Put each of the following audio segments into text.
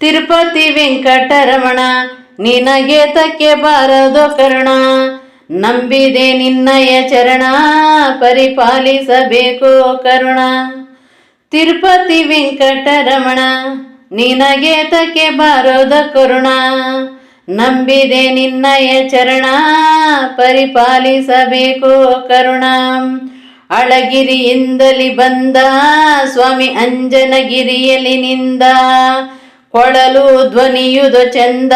ತಿರುಪತಿ ವೆಂಕಟರಮಣ, ನಿನಗೆ ತಕ್ಕೆ ಬಾರದು ಕರ್ಣ, ನಂಬಿದೆ ನಿನ್ನಯ ಚರಣ, ಪರಿಪಾಲಿಸಬೇಕು ಕರುಣ. ತಿರುಪತಿ ವೆಂಕಟರಮಣ, ನಿನಗೆ ತಕ್ಕೆ ಬಾರೋದ ಕರುಣ, ನಂಬಿದೆ ನಿನ್ನಯ ಚರಣ, ಪರಿಪಾಲಿಸಬೇಕು ಕರುಣ. ಅಳಗಿರಿಯಿಂದಲಿ ಬಂದ ಸ್ವಾಮಿ ಅಂಜನಗಿರಿಯಲ್ಲಿ ನಿಂದ ಕೊಳಲು ಧ್ವನಿಯುದು ಚಂದ,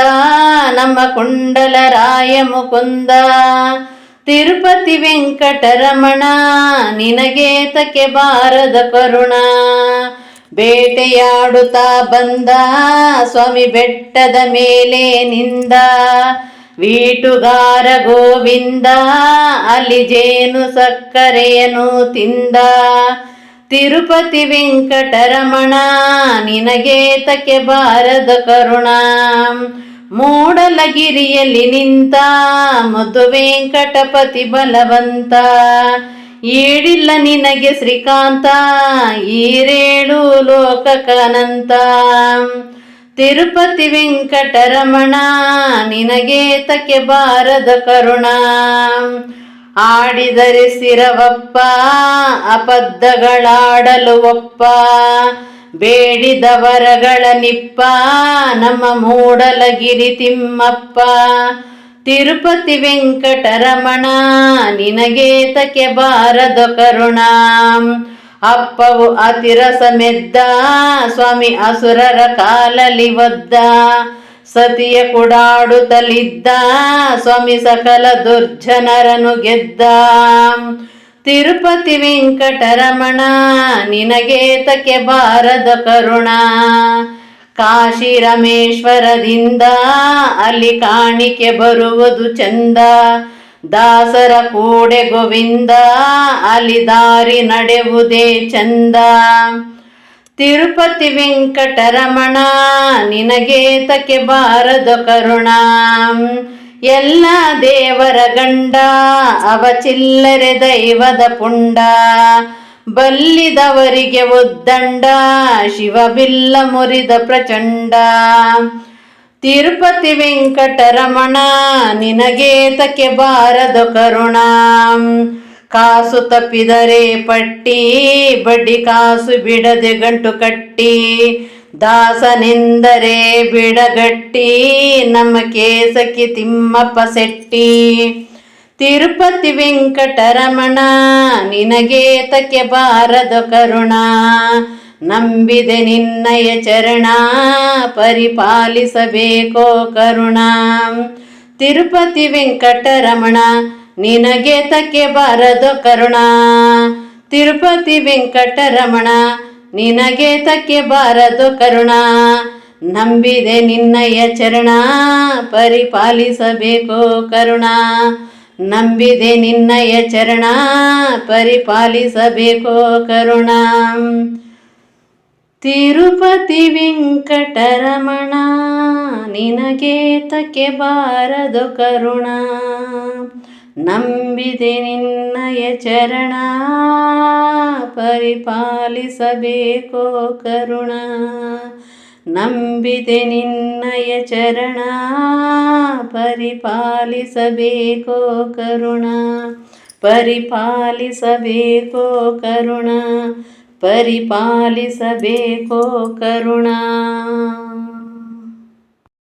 ನಮ್ಮ ಕುಂಡಲರಾಯ ಮುಕುಂದ. ತಿರುಪತಿ ವೆಂಕಟರಮಣ ನಿನಗೆ ತಕೆ ಬಾರದ ಕರುಣ. ಬೇಟೆಯಾಡುತ್ತಾ ಬಂದ ಸ್ವಾಮಿ ಬೆಟ್ಟದ ಮೇಲೆ ನಿಂದ. ವೀಟುಗಾರ ಗೋವಿಂದ, ಅಲ್ಲಿ ಜೇನು ಸಕ್ಕರೆಯನ್ನು ತಿಂದ. ತಿರುಪತಿ ವೆಂಕಟರಮಣ, ನಿನಗೆ ತಕ್ಕೆ ಬಾರದ ಕರುಣ? ಮೂಡಲಗಿರಿಯಲ್ಲಿ ನಿಂತ ಮಧು ವೆಂಕಟಪತಿ ಬಲವಂತ, ಈಡಿಲ್ಲ ನಿನಗೆ ಶ್ರೀಕಾಂತ, ಈರೇಳು ಲೋಕಕನಂತ. ತಿರುಪತಿ ವೆಂಕಟರಮಣ, ನಿನಗೆ ತಕ್ಕೆ ಬಾರದ ಕರುಣ? ಆಡಿದರೆ ಸಿರವಪ್ಪ ಅಬದ್ಧಗಳಾಡಲು ಒಪ್ಪ. ಬೇಡಿದ ವರಗಳ ನಿಪ್ಪ, ನಮ್ಮ ಮೂಡಲಗಿರಿ ತಿಮ್ಮಪ್ಪ. ತಿರುಪತಿ ವೆಂಕಟರಮಣ, ನಿನಗೆ ತಕೆ ಬಾರದ ಕರುಣ. ಅಪ್ಪವು ಅತಿರಸ ಮೆದ್ದ ಸ್ವಾಮಿ ಅಸುರರ ಕಾಲಲಿ ಒದ್ದ. ಸತಿಯ ಕುಡಾಡುತ್ತಲಿದ್ದ ಸ್ವಾಮಿ ಸಕಲ ದುರ್ಜನರನು ಗೆದ್ದ. ತಿರುಪತಿ ವೆಂಕಟರಮಣ, ನಿನಗೆ ತಕ್ಕೆ ಬಾರದ ಕರುಣ? ಕಾಶಿ ರಮೇಶ್ವರದಿಂದ ಅಲ್ಲಿ ಕಾಣಿಕೆ ಬರುವುದು ಚಂದ. ದಾಸರ ಕೂಡೆ ಗೋವಿಂದ, ಅಲ್ಲಿ ದಾರಿ ನಡೆವುದೇ ಚಂದ. ತಿರುಪತಿ ವೆಂಕಟರಮಣ, ನಿನಗೆ ಬಾರದು ಕರುಣ? ಎಲ್ಲ ದೇವರ ಗಂಡ ಅವ ಚಿಲ್ಲರೆ ದೈವದ ಪುಂಡ. ಬಲ್ಲಿದವರಿಗೆ ಉದ್ದಂಡ ಶಿವ ಬಿಲ್ಲ ಮುರಿದ ಪ್ರಚಂಡ. ತಿರುಪತಿ ವೆಂಕಟರಮಣ, ನಿನಗೆ ಬಾರದು ಬಾರದ ಕರುಣ? ಕಾಸು ತಪ್ಪಿದರೆ ಪಟ್ಟಿ, ಬಡ್ಡಿ ಕಾಸು ಬಿಡದೆ ಗಂಟು ಕಟ್ಟಿ. ದಾಸನೆಂದರೆ ಬಿಡಗಟ್ಟಿ, ನಮ್ಮ ಕೇಸಕ್ಕೆ ತಿಮ್ಮಪ್ಪ ಸೆಟ್ಟಿ. ತಿರುಪತಿ ವೆಂಕಟರಮಣ, ನಿನಗೆ ತಕ್ಕೆ ಬಾರದ ಕರುಣ. ನಂಬಿದೆ ನಿನ್ನಯ ಚರಣ, ಪರಿಪಾಲಿಸಬೇಕೋ ಕರುಣ. ತಿರುಪತಿ ವೆಂಕಟರಮಣ ನಿನಗೆ ತಕ್ಕೆ ಬಾರದು ಕರುಣ. ತಿರುಪತಿ ವೆಂಕಟರಮಣ, ನಿನಗೆ ತಕ್ಕೆ ಬಾರದು ಕರುಣ. ನಂಬಿದೆ ನಿನ್ನಯ ಚರಣ, ಪರಿಪಾಲಿಸಬೇಕು ಕರುಣ. ನಂಬಿದೆ ನಿನ್ನಯ ಚರಣ, ಪರಿಪಾಲಿಸಬೇಕು ಕರುಣ. ತಿರುಪತಿ ವೆಂಕಟರಮಣ, ನಿನಗೆ ತಕ್ಕೆ ಬಾರದು ಕರುಣ. ನಂಬಿದೆ ನಿನ್ನಯ ಚರಣ ಪರಿಪಾಲಿಸಬೇಕೋ ಕರುಣ. ನಂಬಿದೆ ನಿನ್ನಯ ಚರಣ ಪರಿಪಾಲಿಸಬೇಕೋ ಕರುಣ. ಪರಿಪಾಲಿಸಬೇಕೋ ಕರುಣ ಪರಿಪಾಲಿಸಬೇಕೋ ಕರುಣ.